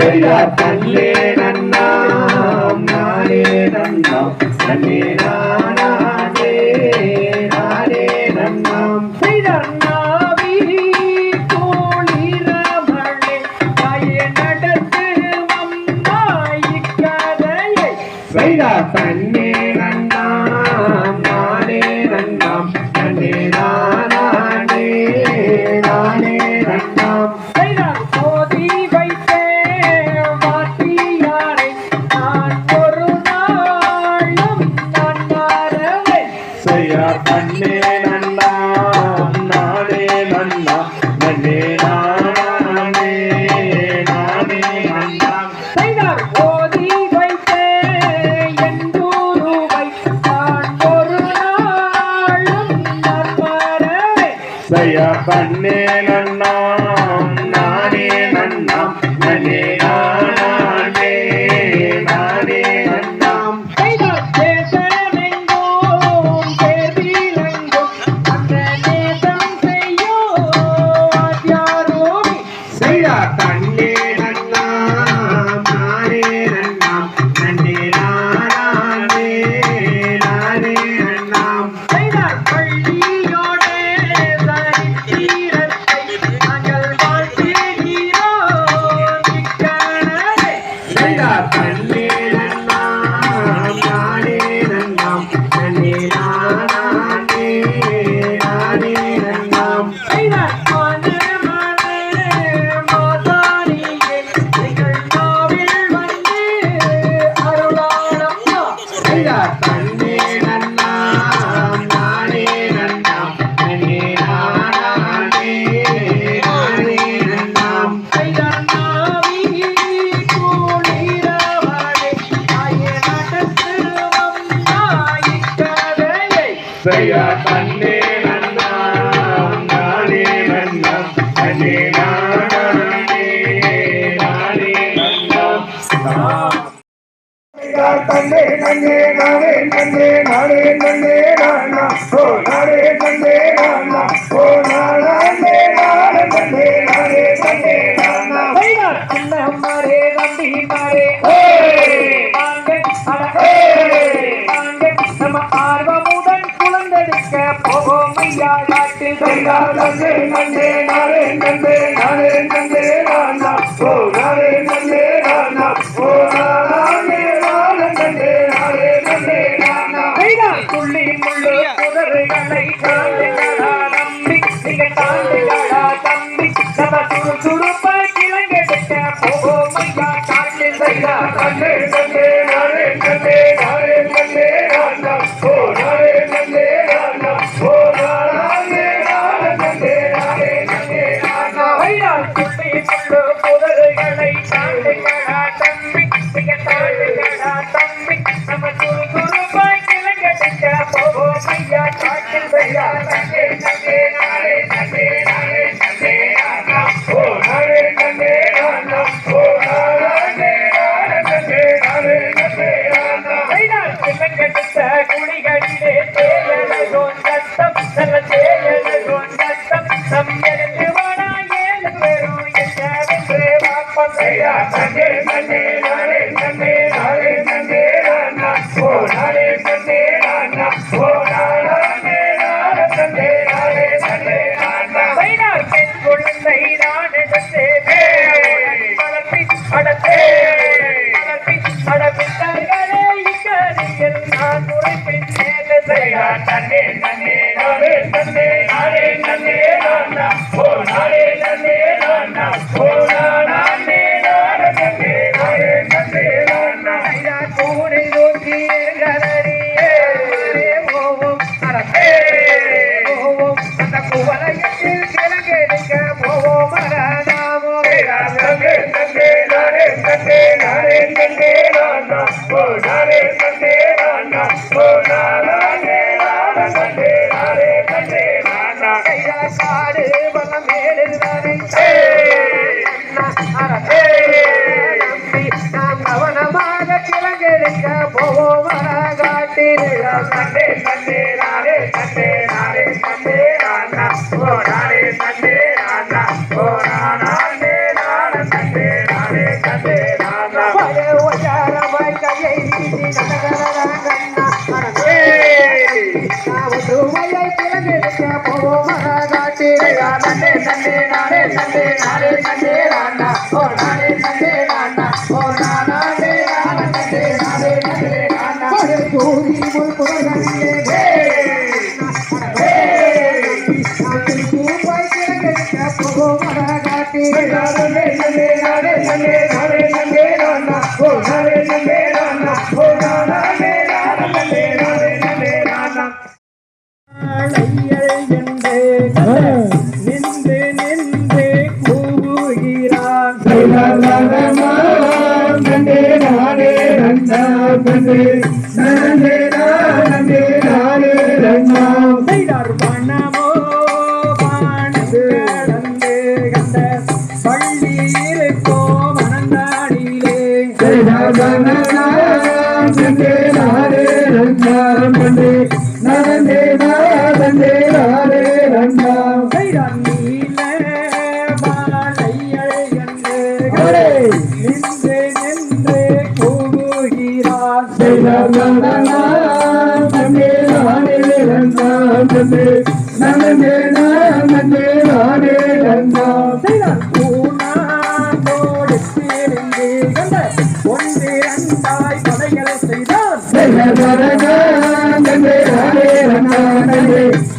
తల్లే నన్నా నానే నన్నా తల్లే నానాదే నానే నన్నా శ్రీరన్నావి கோளிரமழே பயனடத்து வந்தாய் கதையை செய்தா தன்னே Saya Panela. అస్సయ్య తన్నే నన్న నానే నన్న తన్నే నానే నానే నన్న తన్నే నన్నే నానే నన్నే నానే నన్నే నాన్న ఓ నానే నన్నే నాన్న ఓ నానే నానే నన్నే నానే నన్నే నాన్న అన్న హమారే గండి హమారే ఓ అడ நடக்க போகும் ஐயா நாட்டில் கண்டா. நந்தே நந்தே நாரே நந்தே நாரே நந்தே நானா. ஓ நாரே நந்தே நானா. ஓ நாரே நாரே நந்தே நாரே நந்தே நானா. ஐயா. துள்ளி முள்ளு குதிரைகளை தாண்டி கடா நம்பி. நீங்க தாண்டி கடா தம்பி. சதா சுறு சுறுப்பா கிழங்க விட்ட போகும் ஐயா. காட்டில் ஐயா கண்டே கண்டே ராண்டா ஓ நாரே கண்டே ராண்டா ஓ நாராஜே ராண்டா கண்டே நாரே கண்டே ராண்டா கையா சாடு வல்ல போவோம் காட்டிலே கண்டே கண்டே நாரே கண்டே face.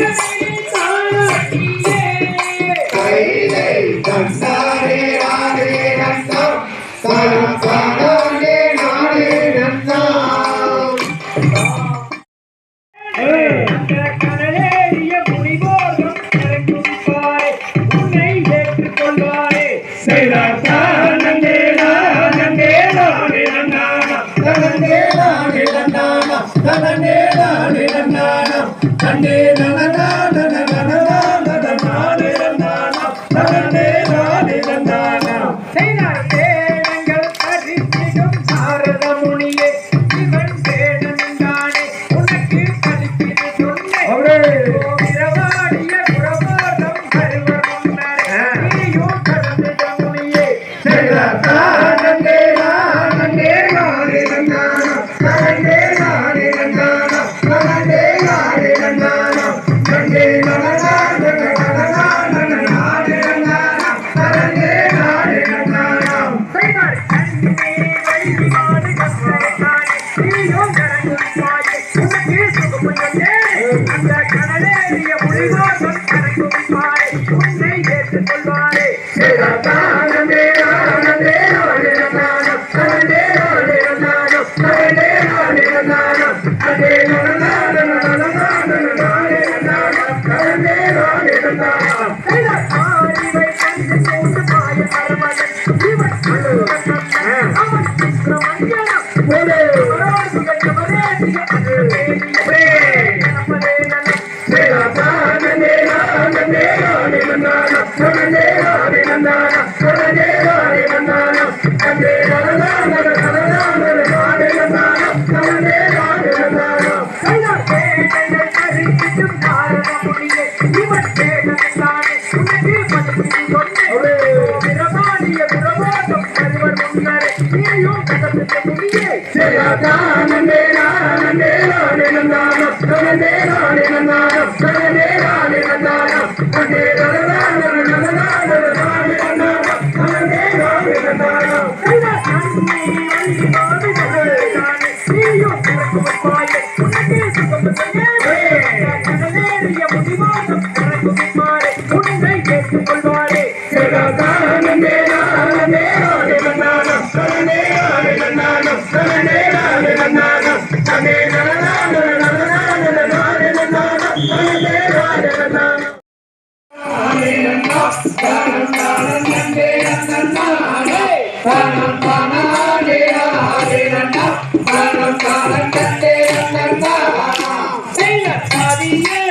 Yes. Bueno, உன்னை கேட்டுக்கொள்வாரே சதாகாலமே நாளமே ஆடு கண்ணானம் சரணே ஆடு கண்ணானம் சரணே ஆடு கண்ணானம் தனே நடனான நடனான நாடு கண்ணானம் சரணே ஆடு கண்ணானம் Yeah.